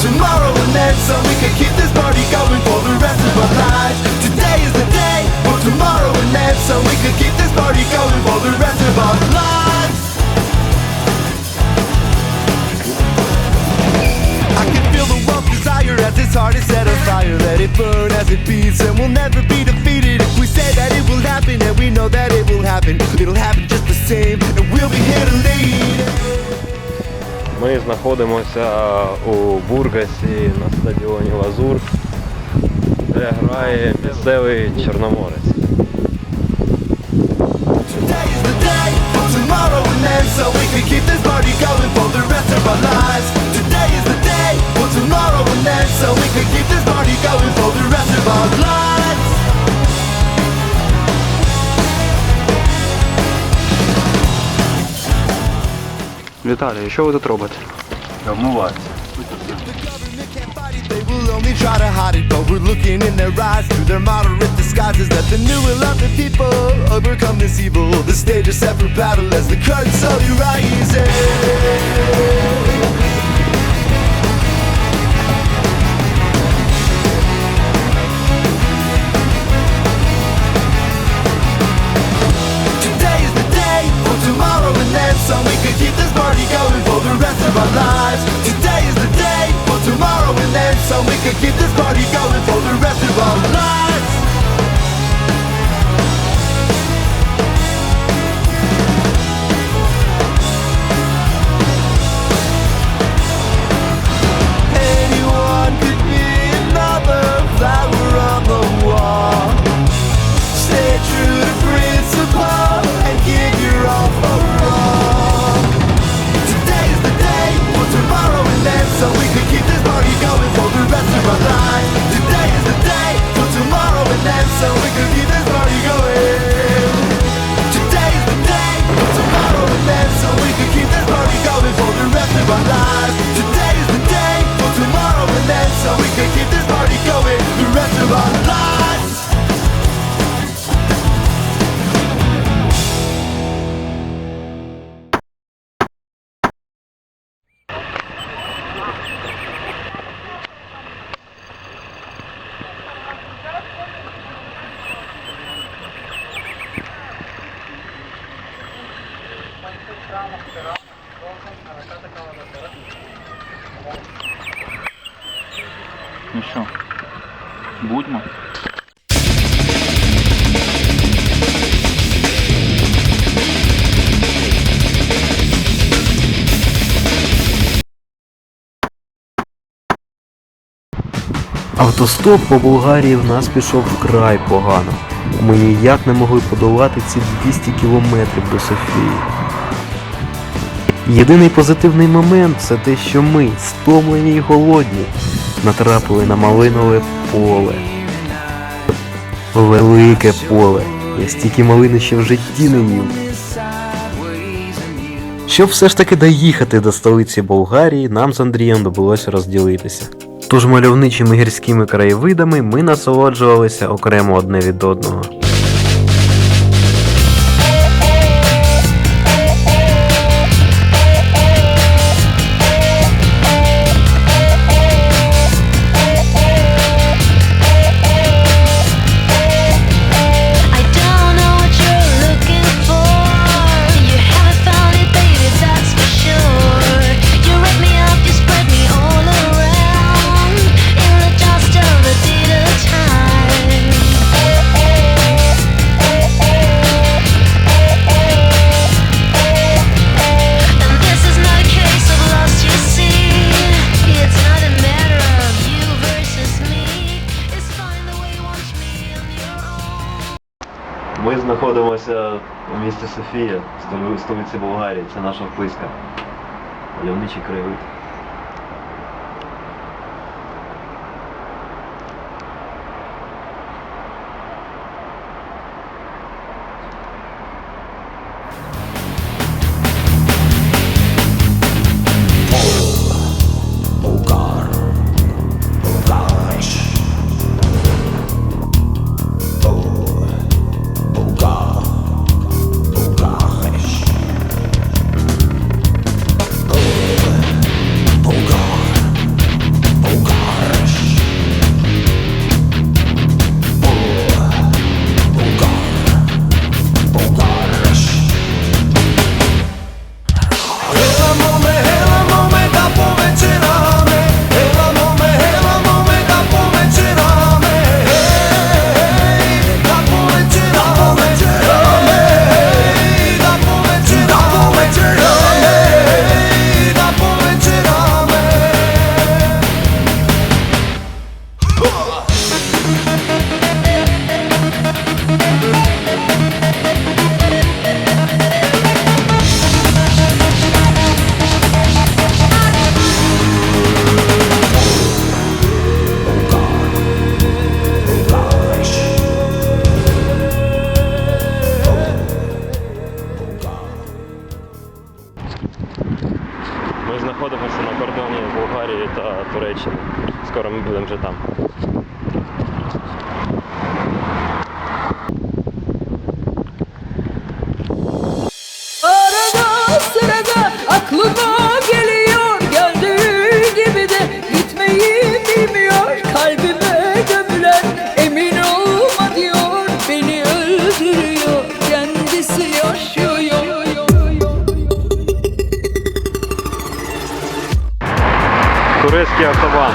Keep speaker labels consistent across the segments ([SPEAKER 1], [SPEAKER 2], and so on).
[SPEAKER 1] tomorrow and then so we can keep this party going for the rest of our lives. Today is the day for tomorrow and then so we can keep this party going for the rest of our lives. I can feel the wealth desire as its heart is set on fire. Let it burn as it beats, and we'll never be defeated. If we say that it will happen, and we know that it will happen, it'll happen just the same, and we'll be here to lead.
[SPEAKER 2] Ми знаходимося у Бургасі на стадіоні Лазур, де грає місцевий чорноморець.
[SPEAKER 3] Віталій, що ви тут робите?
[SPEAKER 1] The government can't fight it, they will only try to hide it. But we're looking in their eyes through their moderate disguises. That the new will of the people overcome this evil. The stage is set for battle as the curtain slowly rises. Can keep this party going
[SPEAKER 3] будьмо.
[SPEAKER 4] Автостоп по Болгарії в нас пішов вкрай погано. Ми ніяк не могли подолати ці 200 кілометрів до Софії. Єдиний позитивний момент це те, що ми, стомлені й голодні, натрапили на малинове поле. Велике поле. Я стільки малини ще в житті не їв. Щоб все ж таки доїхати до столиці Болгарії, нам з Андрієм довелося розділитися. Тож мальовничими гірськими краєвидами ми насолоджувалися окремо одне від одного.
[SPEAKER 2] Знаходимося у місті Софія, столиці Болгарії. Це наша вписка. Мальовничий краєвид. Одеський автобан.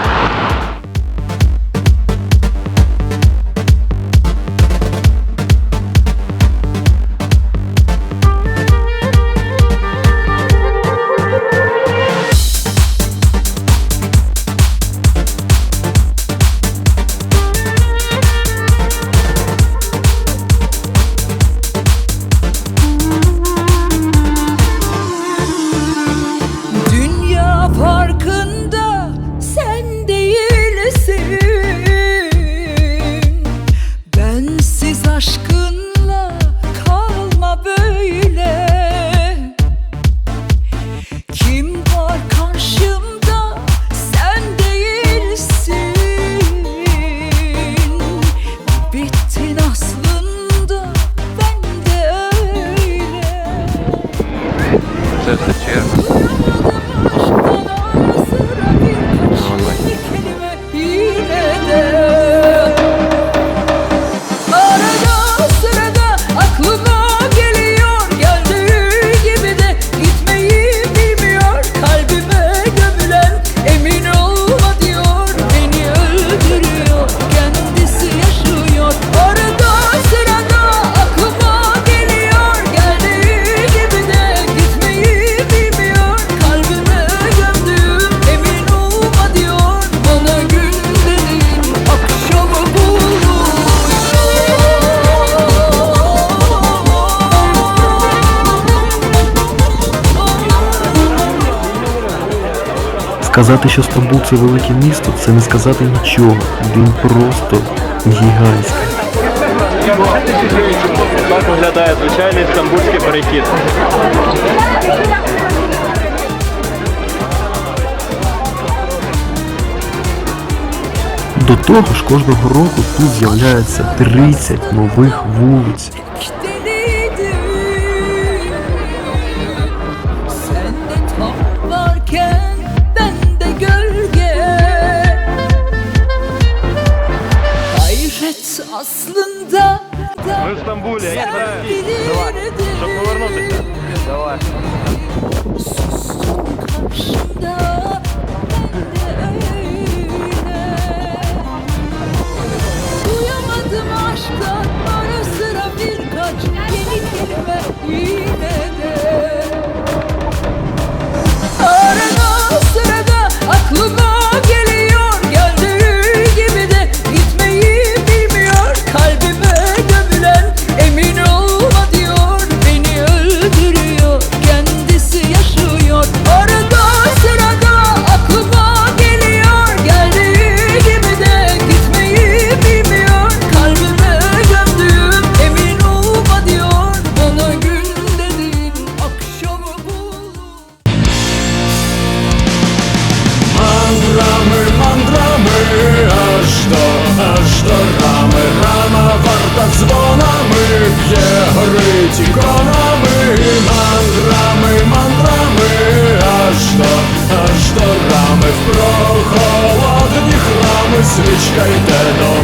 [SPEAKER 4] Сказати, що Стамбул це велике місто, це не сказати нічого. Він просто гігантський.
[SPEAKER 2] Так виглядає звичайний стамбульський перехід.
[SPEAKER 4] До того ж кожного року тут з'являється 30 нових вулиць.
[SPEAKER 5] до, аж до рами, рана варта дзвонами, б'є горить іконами, мандрами, мандрами, аж до, аж до рами. В прохолодні храми, свічка йде до.